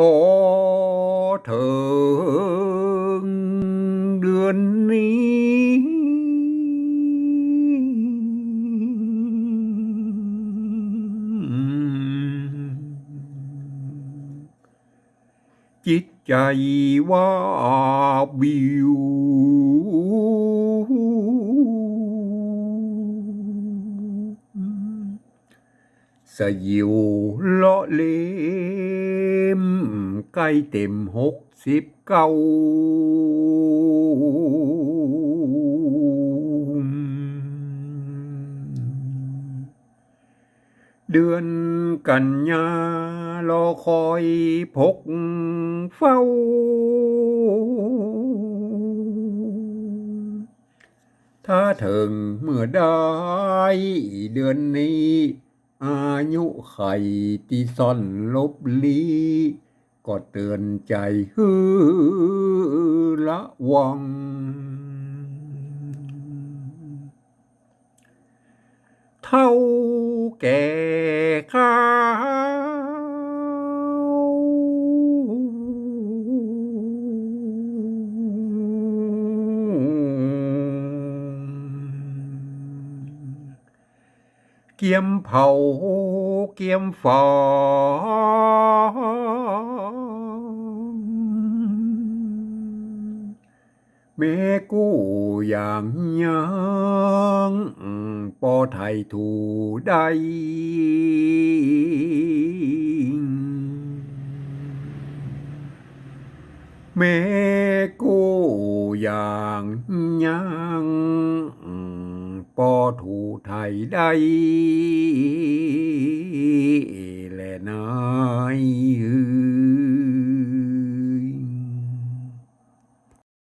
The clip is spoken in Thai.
พอเถิงเดือนนี้ จิตใจว่าวิวสยิวเลาะเลม ใกล้เต็มหกสิบเก้าเดือนกันยารอคอยพกเฝ้า ถ้าถึงเมื่อได้ เดือนนี้ อายุไขที่ซ่อนลบลี ก็เตือนใจฮือละวัง เท่าแก่ข้าเกียมเผาเกียมฟอ แม่กู้อย่างยังปอไทยถูได้แม่กู้อย่างยังปอถูไทยได้